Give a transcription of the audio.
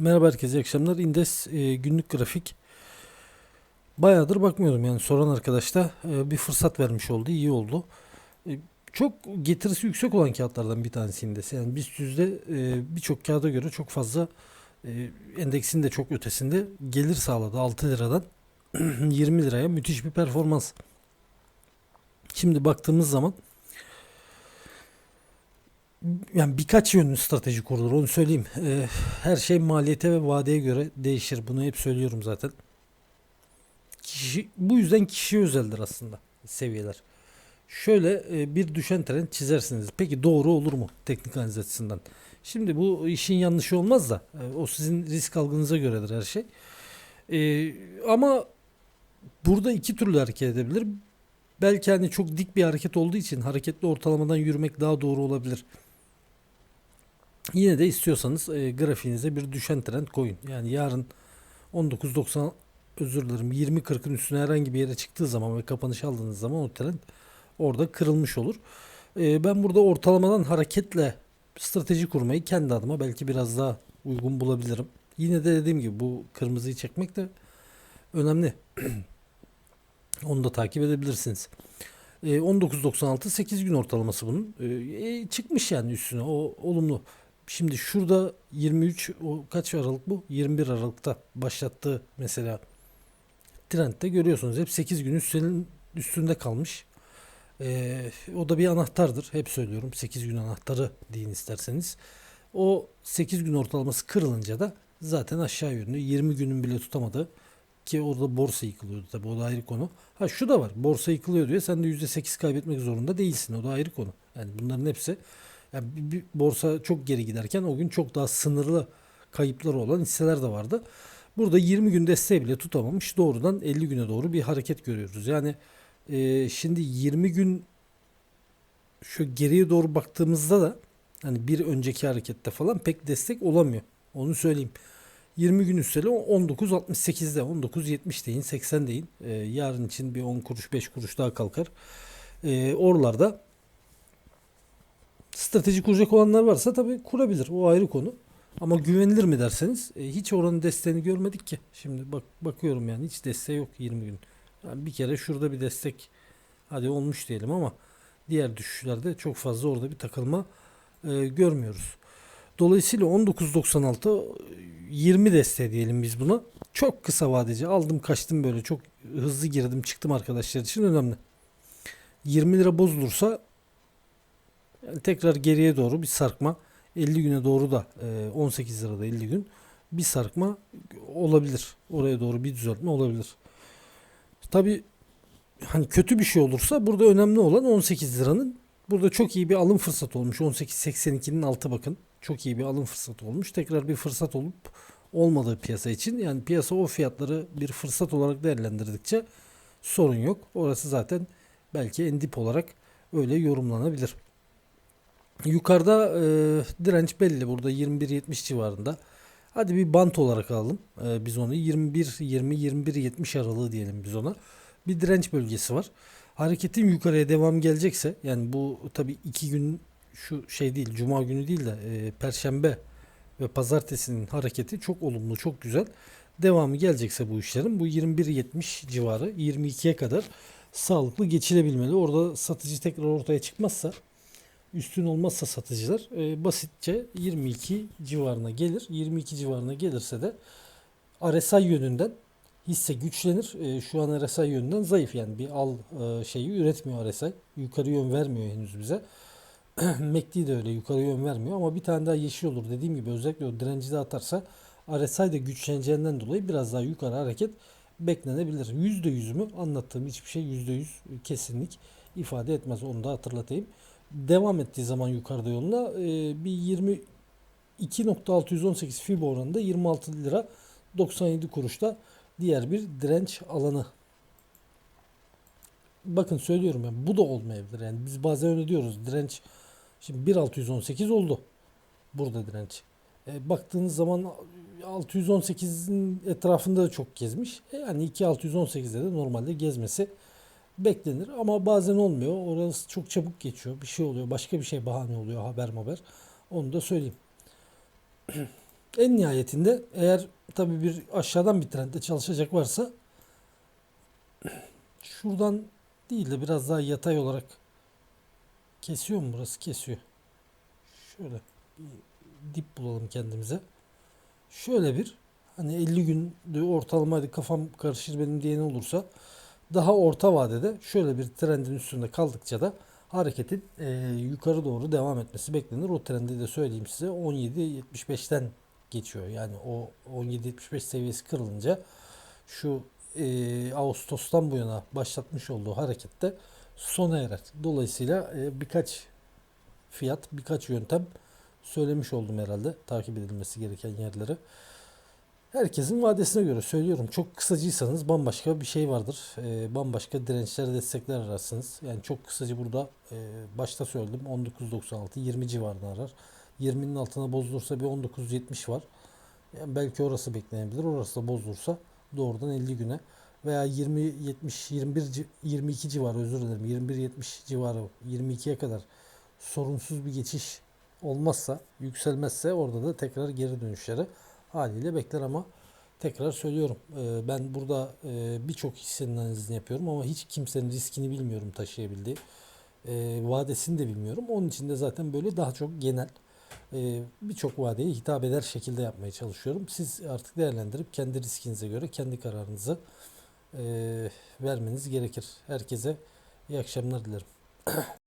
Merhaba herkese, iyi akşamlar. Indes e, günlük grafik. Bayağıdır bakmıyordum yani soran arkadaş da e, bir fırsat vermiş oldu, iyi oldu. E, çok getirisi yüksek olan kağıtlardan bir tanesi Indes. Yani BIST yüzde e, birçok kağıda göre çok fazla e, endeksin de çok ötesinde gelir sağladı 6 liradan 20 liraya müthiş bir performans. Şimdi baktığımız zaman yani birkaç yönlü strateji kurulur onu söyleyeyim. Ee, her şey maliyete ve vadeye göre değişir. Bunu hep söylüyorum zaten. Kişi, bu yüzden kişiye özeldir aslında seviyeler. Şöyle e, bir düşen trend çizersiniz. Peki doğru olur mu teknik analiz açısından? Şimdi bu işin yanlışı olmaz da e, o sizin risk algınıza göredir her şey. E, ama burada iki türlü hareket edebilir. Belki hani çok dik bir hareket olduğu için hareketli ortalamadan yürümek daha doğru olabilir. Yine de istiyorsanız e, grafiğinize bir düşen trend koyun. Yani yarın 19.90 özür dilerim 20.40'ın üstüne herhangi bir yere çıktığı zaman ve kapanış aldığınız zaman o trend orada kırılmış olur. E, ben burada ortalamadan hareketle strateji kurmayı kendi adıma belki biraz daha uygun bulabilirim. Yine de dediğim gibi bu kırmızıyı çekmek de önemli. Onu da takip edebilirsiniz. E, 19.96 8 gün ortalaması bunun. E, çıkmış yani üstüne o olumlu. Şimdi şurada 23 o kaç Aralık bu? 21 Aralık'ta başlattığı mesela trendde görüyorsunuz hep 8 gün üstünün üstünde kalmış. Ee, o da bir anahtardır. Hep söylüyorum 8 gün anahtarı deyin isterseniz. O 8 gün ortalaması kırılınca da zaten aşağı yönlü 20 günün bile tutamadı ki orada borsa yıkılıyordu tabi o da ayrı konu. Ha şu da var borsa yıkılıyor diyor sen de %8 kaybetmek zorunda değilsin o da ayrı konu. Yani bunların hepsi yani bir, bir borsa çok geri giderken o gün çok daha sınırlı kayıpları olan hisseler de vardı. Burada 20 gün desteği bile tutamamış doğrudan 50 güne doğru bir hareket görüyoruz. Yani e, şimdi 20 gün şu geriye doğru baktığımızda da hani bir önceki harekette falan pek destek olamıyor. Onu söyleyeyim. 20 gün üsteli 19.68'de 19.70 deyin 80 deyin. Ee, yarın için bir 10 kuruş 5 kuruş daha kalkar. Ee, oralarda strateji kuracak olanlar varsa tabii kurabilir. O ayrı konu. Ama güvenilir mi derseniz e, hiç oranın desteğini görmedik ki. Şimdi bak bakıyorum yani hiç desteği yok 20 gün. Yani bir kere şurada bir destek hadi olmuş diyelim ama diğer düşüşlerde çok fazla orada bir takılma e, görmüyoruz. Dolayısıyla 19.96 20 desteği diyelim biz buna. Çok kısa vadeci aldım kaçtım böyle çok hızlı girdim çıktım arkadaşlar için önemli. 20 lira bozulursa yani tekrar geriye doğru bir sarkma 50 güne doğru da 18 lirada 50 gün bir sarkma olabilir. Oraya doğru bir düzeltme olabilir. Tabi hani kötü bir şey olursa burada önemli olan 18 liranın burada çok iyi bir alım fırsatı olmuş. 18.82'nin altı bakın. Çok iyi bir alım fırsatı olmuş. Tekrar bir fırsat olup olmadığı piyasa için yani piyasa o fiyatları bir fırsat olarak değerlendirdikçe sorun yok. Orası zaten belki endip olarak öyle yorumlanabilir. Yukarıda e, direnç belli burada 21.70 civarında. Hadi bir bant olarak alalım. E, biz onu 21 20 21 70 aralığı diyelim biz ona. Bir direnç bölgesi var. Hareketin yukarıya devam gelecekse yani bu tabi iki gün şu şey değil cuma günü değil de e, perşembe ve pazartesinin hareketi çok olumlu çok güzel. Devamı gelecekse bu işlerin bu 21.70 civarı 22'ye kadar sağlıklı geçilebilmeli. Orada satıcı tekrar ortaya çıkmazsa üstün olmazsa satıcılar e, basitçe 22 civarına gelir. 22 civarına gelirse de RSI yönünden hisse güçlenir. E, şu an RSI yönünden zayıf yani bir al e, şeyi üretmiyor RSI. Yukarı yön vermiyor henüz bize. MACD de öyle yukarı yön vermiyor ama bir tane daha yeşil olur. Dediğim gibi özellikle o direnci de atarsa RSI de güçleneceğinden dolayı biraz daha yukarı hareket beklenebilir. %100 mü? Anlattığım hiçbir şey %100 kesinlik ifade etmez. Onu da hatırlatayım devam ettiği zaman yukarıda yoluna e, bir 22.618 FIBO oranında 26 lira 97 kuruşta diğer bir direnç alanı. Bakın söylüyorum ya bu da olmayabilir. Yani biz bazen öyle diyoruz. Direnç şimdi 1.618 oldu. Burada direnç. E, baktığınız zaman 618'in etrafında da çok gezmiş. E, yani 2.618'de de normalde gezmesi beklenir ama bazen olmuyor. Orası çok çabuk geçiyor. Bir şey oluyor. Başka bir şey bahane oluyor. Haber haber. Onu da söyleyeyim. En nihayetinde eğer tabii bir aşağıdan bir trendde çalışacak varsa şuradan değil de biraz daha yatay olarak kesiyor mu burası? Kesiyor. Şöyle bir dip bulalım kendimize. Şöyle bir hani 50 günlü ortalamaydı kafam karışır benim diyen olursa daha orta vadede şöyle bir trendin üstünde kaldıkça da hareketin e, yukarı doğru devam etmesi beklenir. O trendi de söyleyeyim size 17.75'ten geçiyor. Yani o 17.75 seviyesi kırılınca şu e, Ağustos'tan bu yana başlatmış olduğu harekette sona erer. Dolayısıyla e, birkaç fiyat, birkaç yöntem söylemiş oldum herhalde takip edilmesi gereken yerleri. Herkesin vadesine göre söylüyorum. Çok kısacıysanız bambaşka bir şey vardır. Ee, bambaşka dirençler, destekler ararsınız. Yani çok kısaca burada e, başta söyledim 19.96, 20 civarında arar. 20'nin altına bozulursa bir 19.70 var. Yani belki orası beklenebilir. Orası da bozulursa doğrudan 50 güne veya 20 70 21 ci- 22 civarı özür dilerim. 21 70 civarı 22'ye kadar sorunsuz bir geçiş olmazsa, yükselmezse orada da tekrar geri dönüşleri haliyle bekler ama tekrar söylüyorum. e, Ben burada e, birçok hissenin analizini yapıyorum ama hiç kimsenin riskini bilmiyorum taşıyabildiği. E, Vadesini de bilmiyorum. Onun için de zaten böyle daha çok genel e, birçok vadeye hitap eder şekilde yapmaya çalışıyorum. Siz artık değerlendirip kendi riskinize göre kendi kararınızı e, vermeniz gerekir. Herkese iyi akşamlar dilerim.